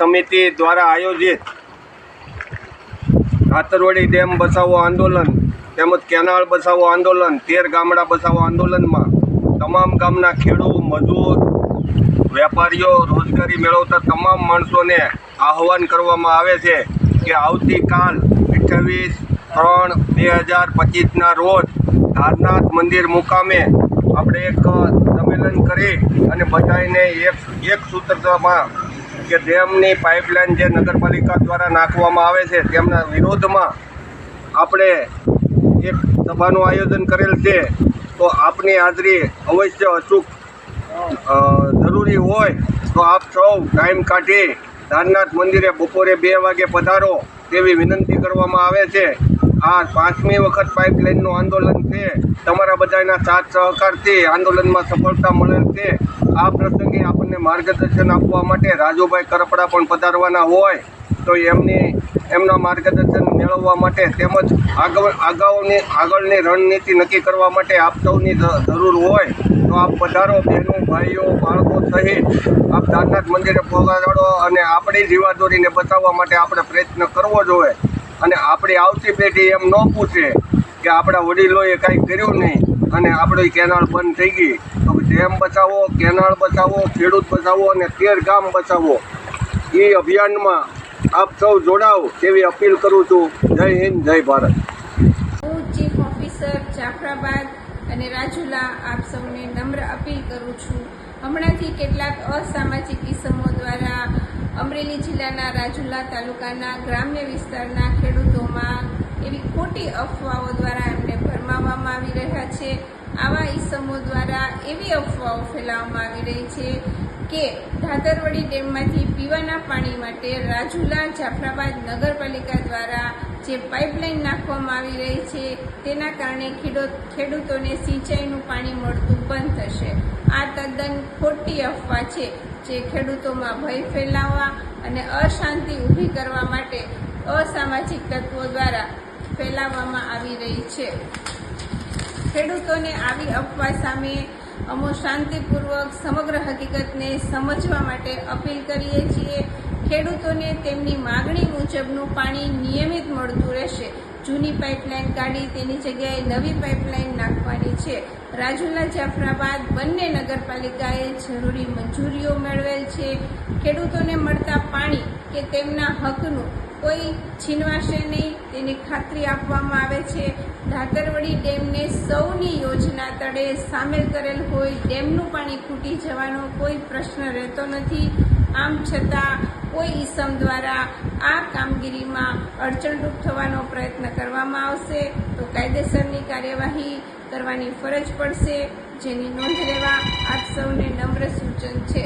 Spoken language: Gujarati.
સમિતિ દ્વારા આયોજિત ખાતરવડી ડેમ બચાવો આંદોલન તેમજ કેનાળ બચાવો આંદોલન, તેર ગામડા બચાવો આંદોલનમાં તમામ ગામના ખેડૂત મજૂર, વેપારીઓ, રોજગારી મેળવતા તમામ માણસોને આહવાન કરવામાં આવે છે કે આવતીકાલ અઠ્યાવીસ ત્રણ બે હજાર પચીસના રોજ ધારનાથ મંદિર મુકામે આપણે એક સંમેલન કરી અને બધાને એક એક સૂત્રમાં કે ડેમની પાઇપલાઇન જે નગરપાલિકા દ્વારા નાખવામાં આવે છે, તેમના વિરોધમાં આપણે એક સભાનું આયોજન કરેલ છે, તો આપની હાજરી અવશ્ય અચૂક જરૂરી હોય તો આપ સૌ ટાઈમ કાઢી ધારનાથ મંદિરે બપોરે બે વાગે પધારો તેવી વિનંતી કરવામાં આવે છે. આ પાંચમી વખત પાઇપલાઇનનું આંદોલન છે. તમારા બધાના સાથ સહકારથી આંદોલનમાં સફળતા મળેલ છે. આ પ્રસંગે આપણને માર્ગદર્શન આપવા માટે રાજુભાઈ કરપડા પણ પધારવાના હોય તો એમની એમના માર્ગદર્શન મેળવવા માટે તેમજ આગળ અગાઉની આગળની રણનીતિ નક્કી કરવા માટે આપ સૌની જરૂર હોય તો આપ પધારો, બહેનો, ભાઈઓ, બાળકો સહિત આપ ધારનાથ મંદિરે પહોંચાડો અને આપણી જીવાદોરીને બચાવવા માટે આપણે પ્રયત્ન કરવો જોઈએ. અને આપણી આવતી પેઢી એમ ન પૂછે કે આપણા વડીલોએ કાંઈ કર્યું નહીં અને આપણી કેનાળ બંધ થઈ ગઈ. તો ડેમ બચાવો કેનાળ બચાવો, ખેડૂત બચાવો અને તેર ગામ બચાવો. એ અભિયાનમાં આપ સૌ જોડાઓ તેવી અપીલ કરું છું. જય હિન્દ, જય ભારત. હું ચીફ ઓફિસર જાફરાબાદ અને રાજુલા આપ સૌને નમ્ર અપીલ કરું છું. હમણાંથી કેટલાક અસામાજિક ઇસમો દ્વારા અમરેલી જિલ્લાના રાજુલા તાલુકાના ગ્રામ્ય વિસ્તારના ખેડૂતોમાં એવી ખોટી અફવાઓ દ્વારા એમને ભરમાવવામાં આવી રહ્યા છે. આવા ઈસમો દ્વારા એવી અફવાઓ ફેલાવવામાં આવી રહી છે કે ધાતરવડી ડેમમાંથી પીવાના પાણી માટે રાજુલા જાફરાબાદ નગરપાલિકા દ્વારા જે પાઇપલાઇન નાખવામાં આવી રહી છે, તેના કારણે ખેડૂત ખેડૂતોને સિંચાઈનું પાણી મળતું બંધ થશે. આ તદ્દન ખોટી અફવા છે, જે ખેડૂતોમાં ભય ફેલાવવા અને અશાંતિ ઊભી કરવા માટે અસામાજિક તત્વો દ્વારા ફેલાવવામાં આવી રહી છે. ખેડૂતોને આવી અફવા સામે અમો શાંતિપૂર્વક સમગ્ર હકીકતને સમજવા માટે અપીલ કરીએ છીએ ખેડૂતોને તેમની માગણી મુજબનું પાણી નિયમિત મળતું રહેશે. જૂની પાઇપલાઇન કાઢી તેની જગ્યાએ નવી પાઇપલાઇન નાખવાની છે. રાજુલા જાફરાબાદ બંને નગરપાલિકાએ જરૂરી મંજૂરીઓ મેળવેલ છે. ખેડૂતોને મળતા પાણી કે તેમના હકનું કોઈ છીનવાશે નહીં, તેની ખાતરી આપવામાં આવે છે. ધાતરવડી ડેમને સૌની યોજના તળે સામેલ કરેલ હોય ડેમનું પાણી ખૂટી જવાનો કોઈ પ્રશ્ન રહેતો નથી. આમ છતાં કોઈ ઈસમ દ્વારા આ કામગીરીમાં અડચણરૂપ થવાનો પ્રયત્ન કરવામાં આવશે, તો કાયદેસરની કાર્યવાહી કરવાની ફરજ પડશે. જેની નોંધ લેવા આપ સૌને નમ્ર સૂચન છે.